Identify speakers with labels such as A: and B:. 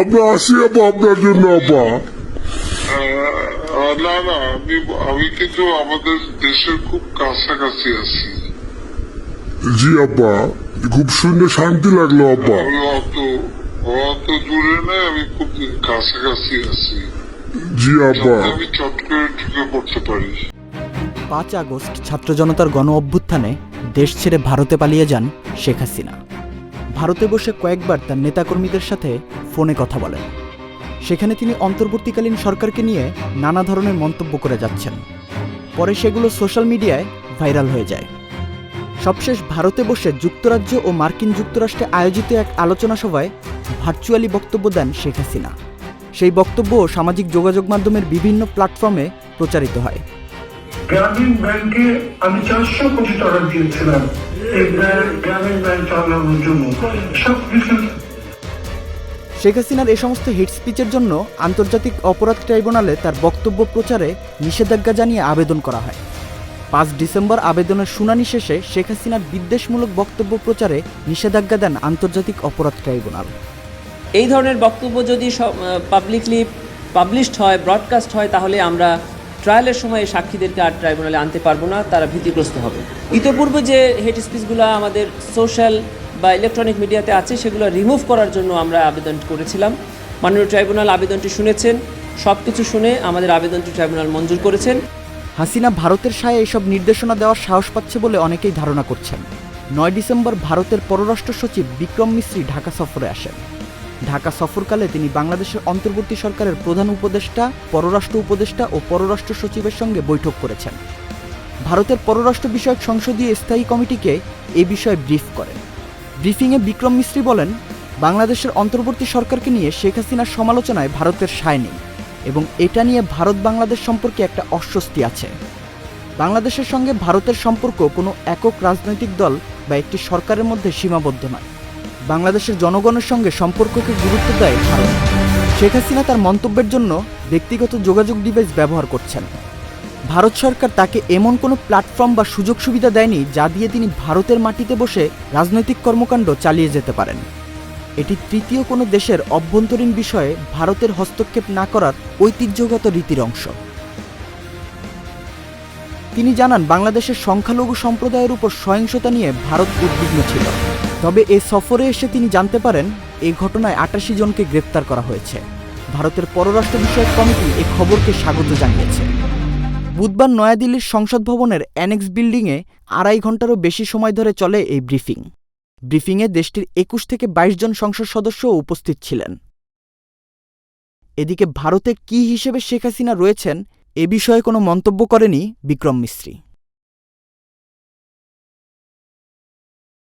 A: আমরা আসি আপা আপনার জন্য আপা
B: না না আমি আমি কিন্তু আমাদের দেশের খুব কাছাকাছি আছি
A: জি আপা খুব শুনে শান্তি লাগল আপা
B: অত অত দূরে আমি খুব কাছাকাছি আছি
A: জি আপা
B: আমি চট করে ঢুকে পড়তে পারি
C: পাঁচ আগস্ট ছাত্র জনতার গণ অভ্যুত্থানে দেশ ছেড়ে ভারতে পালিয়ে যান শেখ হাসিনা। ভারতে বসে কয়েকবার তার নেতাকর্মীদের সাথে ফোনে কথা বলেন। সেখানে তিনি অন্তর্বর্তীকালীন সরকারকে নিয়ে নানা ধরনের মন্তব্য করে যাচ্ছেন। পরে সেগুলো সোশ্যাল মিডিয়ায় ভাইরাল হয়ে যায়। সবশেষ ভারতে বসে যুক্তরাজ্য ও মার্কিন যুক্তরাষ্ট্রে আয়োজিত এক আলোচনা সভায় ভার্চুয়ালি বক্তব্য দেন শেখ হাসিনা। সেই বক্তব্য সামাজিক যোগাযোগ মাধ্যমের বিভিন্ন প্ল্যাটফর্মে প্রচারিত হয়।
D: গ্রামীণ ব্যাংকে আমি চারশো কোটি টাকা দিয়েছিলাম। এই গ্রামীণ ব্যাংক চালানোর জন্য। সব কিছু
C: শেখ হাসিনার এ সমস্ত হিট স্পিচের জন্য আন্তর্জাতিক অপরাধ ট্রাইব্যুনালে তার বক্তব্য প্রচারে নিষেধাজ্ঞা জানিয়ে আবেদন করা হয়। পাঁচ ডিসেম্বর আবেদনের শুনানি শেষে শেখ হাসিনার বিদ্বেষমূলক বক্তব্য প্রচারে নিষেধাজ্ঞা দেন আন্তর্জাতিক অপরাধ ট্রাইব্যুনাল।
E: এই ধরনের বক্তব্য যদি পাবলিকলি পাবলিশড হয় ব্রডকাস্ট হয় তাহলে আমরা ট্রায়ালের সময় সাক্ষীদেরকে আর ট্রাইব্যুনালে আনতে পারব না, তারা ভীতিগ্রস্ত হবে। ইতিপূর্বে যে হেড স্পিচগুলো আমাদের সোশ্যাল বা ইলেকট্রনিক মিডিয়াতে আছে, সেগুলো রিমুভ করার জন্য আমরা আবেদন করেছিলাম। মাননীয় ট্রাইব্যুনাল আবেদনটি শুনেছেন। সব কিছু শুনে আমাদের আবেদনটি ট্রাইব্যুনাল মঞ্জুর করেছেন।
C: হাসিনা ভারতের সায় এসব নির্দেশনা দেওয়ার সাহস পাচ্ছে বলে অনেকেই ধারণা করছেন। নয় ডিসেম্বর ভারতের পররাষ্ট্র সচিব বিক্রম মিশ্রি ঢাকা সফরে আসেন। ঢাকা সফরকালে তিনি বাংলাদেশের অন্তর্বর্তী সরকারের প্রধান উপদেষ্টা, পররাষ্ট্র উপদেষ্টা ও পররাষ্ট্র সচিবের সঙ্গে বৈঠক করেছেন। ভারতের পররাষ্ট্র বিষয়ক সংসদীয় স্থায়ী কমিটিকে এ বিষয়ে ব্রিফ করেন। ব্রিফিংয়ে বিক্রম মিশ্রি বলেন, বাংলাদেশের অন্তর্বর্তী সরকারকে নিয়ে শেখ হাসিনার সমালোচনায় ভারতের সায় নেই এবং এটা নিয়ে ভারত বাংলাদেশ সম্পর্কে একটা অস্বস্তি আছে। বাংলাদেশের সঙ্গে ভারতের সম্পর্ক কোনো একক রাজনৈতিক দল বা একটি সরকারের মধ্যে সীমাবদ্ধ নয়। বাংলাদেশের জনগণের সঙ্গে সম্পর্ককে গুরুত্ব দেয় ভারত। শেখ হাসিনা তার মন্তব্যের জন্য ব্যক্তিগত যোগাযোগ ডিভাইস ব্যবহার করছেন। ভারত সরকার তাকে এমন কোনো প্ল্যাটফর্ম বা সুযোগ সুবিধা দেয়নি যা দিয়ে তিনি ভারতের মাটিতে বসে রাজনৈতিক কর্মকাণ্ড চালিয়ে যেতে পারেন। এটি তৃতীয় কোনো দেশের অভ্যন্তরীণ বিষয়ে ভারতের হস্তক্ষেপ না করার ঐতিহ্যগত রীতির অংশ। তিনি জানান, বাংলাদেশের সংখ্যালঘু সম্প্রদায়ের উপর সহিংসতা নিয়ে ভারত উদ্বিগ্ন ছিল। তবে এ সফরে এসে তিনি জানতে পারেন এই ঘটনায় আটাশি জনকে গ্রেপ্তার করা হয়েছে। ভারতের পররাষ্ট্র বিষয়ক কমিটি এ খবরকে স্বাগত জানিয়েছে। বুধবার নয়াদিল্লির সংসদ ভবনের অ্যানেক্স বিল্ডিংয়ে আড়াই ঘন্টারও বেশি সময় ধরে চলে এই ব্রিফিং। ব্রিফিংয়ে দেশটির একুশ থেকে বাইশ জন সংসদ সদস্যও উপস্থিত ছিলেন। এদিকে ভারতে কী হিসেবে শেখ হাসিনা রয়েছেন, এ বিষয়ে কোনো মন্তব্য করেনি বিক্রম মিস্ত্রি।